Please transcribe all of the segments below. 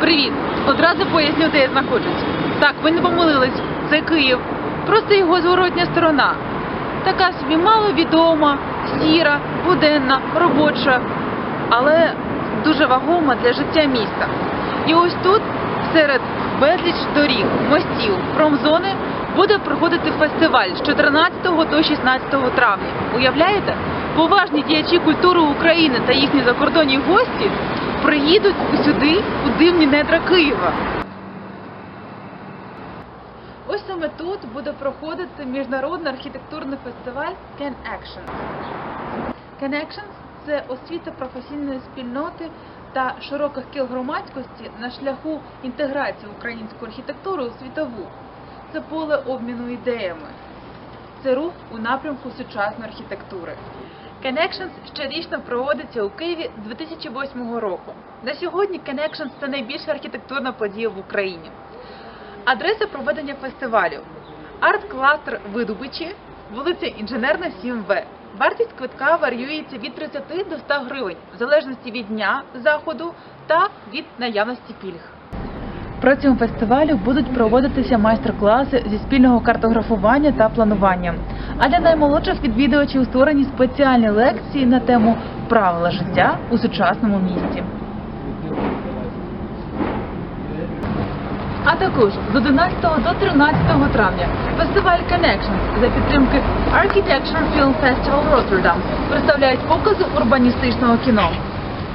Привіт! Одразу поясню, де я знаходжусь. Так, ви не помилились, це Київ. Просто його зворотня сторона. Така собі маловідома, сіра, буденна, робоча, але дуже вагома для життя міста. І ось тут, серед безліч доріг, мостів, промзони, буде проходити фестиваль з 14 до 16 травня. Уявляєте? Поважні діячі культури України та їхні закордонні гості приїдуть сюди, у дивні недра Києва. Ось саме тут буде проходити міжнародний архітектурний фестиваль Can Actions. Can Actions – це освіта професійної спільноти та широких кіл громадськості на шляху інтеграції української архітектури у світову. Це поле обміну ідеями. Це рух у напрямку сучасної архітектури. Connections щорічно проводиться у Києві з 2008 року. На сьогодні Connections – це найбільша архітектурна подія в Україні. Адреса проведення фестивалю. Арт-кластер Видобичі, вулиця Інженерна 7В. Вартість квитка варіюється від 30 до 100 гривень, в залежності від дня заходу та від наявності пільг. Протягом фестивалю будуть проводитися майстер-класи зі спільного картографування та планування. А для наймолодших відвідувачів створені спеціальні лекції на тему правила життя у сучасному місті. А також з 11 до 13 травня фестиваль Connections за підтримки Architecture Film Festival Rotterdam представляють покази урбаністичного кіно.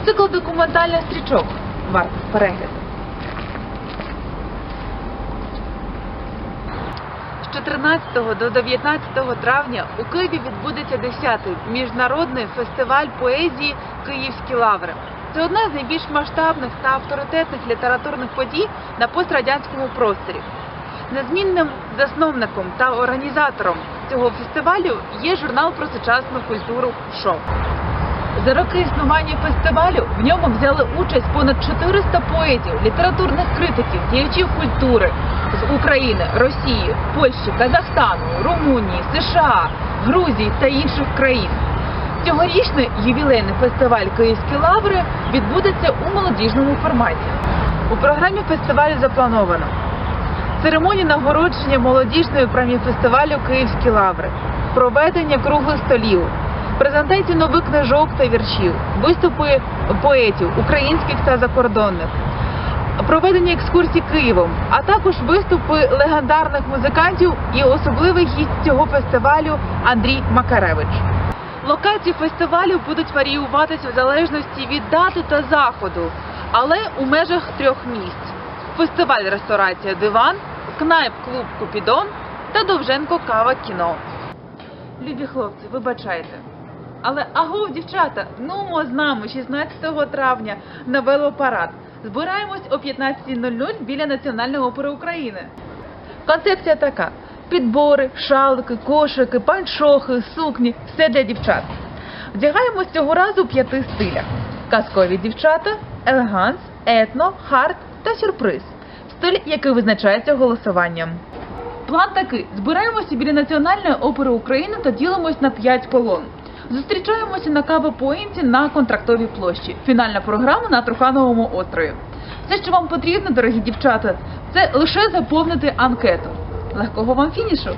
Цикл документальних стрічок. Варт перегляд. 14 до 19 травня у Києві відбудеться 10-й міжнародний фестиваль поезії Київські лаври. Це одна з найбільш масштабних та авторитетних літературних подій на пострадянському просторі. Незмінним засновником та організатором цього фестивалю є журнал про сучасну культуру «Шок». За роки існування фестивалю в ньому взяли участь понад 400 поетів, літературних критиків, діячів культури України, Росії, Польщі, Казахстану, Румунії, США, Грузії та інших країн. Цьогорічний ювілейний фестиваль Київські лаври відбудеться у молодіжному форматі. У програмі фестивалю заплановано церемонія нагородження молодіжної премії фестивалю Київські лаври, проведення круглих столів, презентації нових книжок та віршів, виступи поетів українських та закордонних, проведення екскурсій Києвом, а також виступи легендарних музикантів і особливий гість цього фестивалю Андрій Макаревич. Локації фестивалю будуть варіюватися в залежності від дати та заходу, але у межах трьох місць: фестиваль ресторація Диван, кнайп клуб Купідон та Довженко Кава кіно. Любі хлопці, вибачайте. Але агов, дівчата, нумо з нами 16 травня на велопарад. Збираємось о 15.00 біля Національної опери України. Концепція така: підбори, шалики, кошики, панчохи, сукні все для дівчат. Вдягаємось цього разу у п'яти стилях: казкові дівчата, елеганс, етно, хард та сюрприз. Стиль, який визначається голосуванням. План такий: збираємося біля Національної опери України та ділимось на 5 колон. Зустрічаємося на кавопоінті на контрактовій площі. Фінальна програма на Трухановому острові. Все, що вам потрібно, дорогі дівчата, це лише заповнити анкету. Легкого вам фінішу!